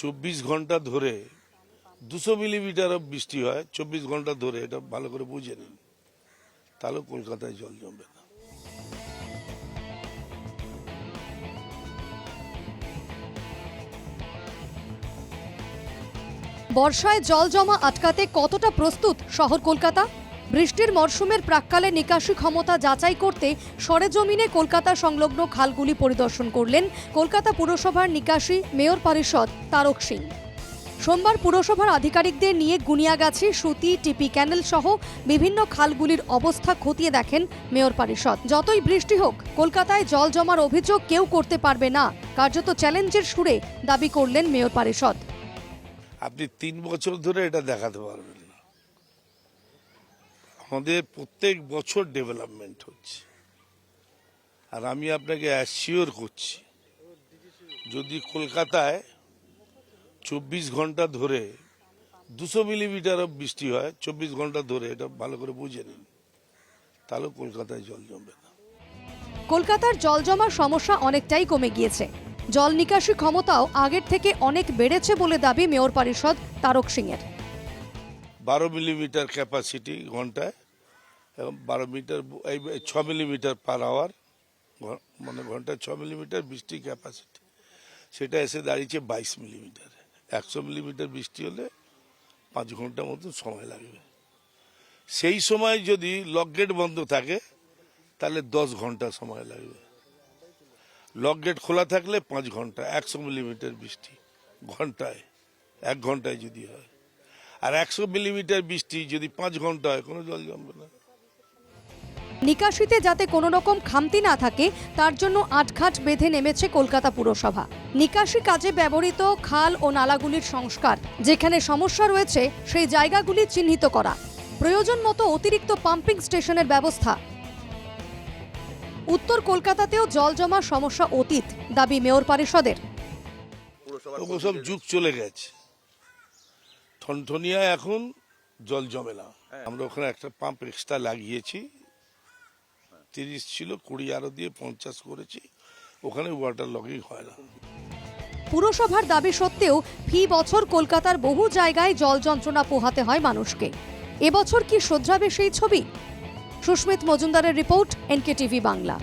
চব্বিশ ঘণ্টা ধরে দুশো মিলিমিটার বৃষ্টি হয়, চব্বিশ ঘণ্টা ধরে, এটা ভালো করে বুঝে নিন। তাহলে কলকাতায় জল জমবে না। বর্ষায় জল জমা আটকাতে কতটা প্রস্তুত শহর কলকাতা? বৃষ্টির মরশুমের প্রাককালে নিকাশি ক্ষমতা যাচাই করতে সরেজমিনে কলকাতা সংলগ্ন খালগুলি পরিদর্শন করলেন কলকাতা পুরসভার নিকাশি মেয়র পরিষদ তারক সিং। সোমবার পুরসভার আধিকারিকদের নিয়ে গুনিয়াগাছি, সুতি, টিপি ক্যানেল সহ বিভিন্ন খালগুলির অবস্থা খতিয়ে দেখেন মেয়র পরিষদ। যতই বৃষ্টি হোক, কলকাতায় জল জমার অভিযোগ কেউ করতে পারবে না, কার্যত চ্যালেঞ্জের সুরে দাবি করলেন মেয়র পরিষদ। আপনি তিন বছর ধরে এটা দেখাতে পারবেন। আমাদের প্রত্যেক বছর ডেভেলপমেন্ট হচ্ছে। আর আমি আপনাকে অ্যাসিওর করছি যদি কলকাতায় চব্বিশ ঘণ্টা ধরে দুশো মিলিমিটার অফ বৃষ্টি হয় চব্বিশ ঘণ্টা ধরে এটা ভালো করে বুঝে নিন তাহলে কলকাতায় জল জমবে না। কলকাতার জল জমার সমস্যা অনেকটাই কমে গিয়েছে। জল নিকাশি ক্ষমতাও আগের থেকে অনেক বেড়েছে বলে দাবি মেয়র পরিষদ তারক সিংয়ের। বারো মিলিমিটার ক্যাপাসিটি ঘন্টায় বারো মিটার এই ছ মিলিমিটার পার আওয়ার মানে ঘন্টায় ছ মিলিমিটার বৃষ্টি ক্যাপাসিটি সেটা এসে দাঁড়িয়েছে বাইশ মিলিমিটার। একশো মিলিমিটার বৃষ্টি হলে পাঁচ ঘণ্টা মতো সময় লাগবে। সেই সময় যদি লক গেট বন্ধ থাকে, তাহলে দশ ঘণ্টা সময় লাগবে। লক গেট খোলা থাকলে পাঁচ ঘণ্টা, একশো মিলিমিটার বৃষ্টি ঘন্টায়, এক ঘন্টায় যদি হয়। আর একশো মিলিমিটার বৃষ্টি যদি পাঁচ ঘণ্টা হয়, কোনো জল জমবে না। নিকাশিতে যাতে কোনো রকম খামতি না থাকে তার জন্য আটঘাট বেঁধে নেমেছে কলকাতা পুরসভা। নিকাশি কাজে ব্যবহৃত খাল ও নালাগুলির সংস্কার যেখানে সমস্যা রয়েছে সেই জায়গাগুলি চিহ্নিত করা। প্রয়োজন মতো অতিরিক্ত পাম্পিং স্টেশনের ব্যবস্থা। উত্তর কলকাতাতেও জল জমার সমস্যা অতীত দাবি মেয়র পরিষদের। সব যুগ চলে গেছে। ঠনঠনিয়ায় এখন জল জমে না। আমরা ওখানে একটা পাম্প এক্সট্রা লাগিয়েছি। তিরিশ ছিল, কুড়ি আরও দিয়ে পঞ্চাশ করেছি। ওখানে ওয়াটার লগিং হয় না। পুরসভার দাবি সত্ত্বেও ফি বছর কলকাতার বহু জায়গায় জল যন্ত্রণা পোহাতে হয় মানুষকে। এবছর কি শোধরাবে সেই ছবি? সুস্মিত মজুমদারের রিপোর্ট এনকে টিভি বাংলা।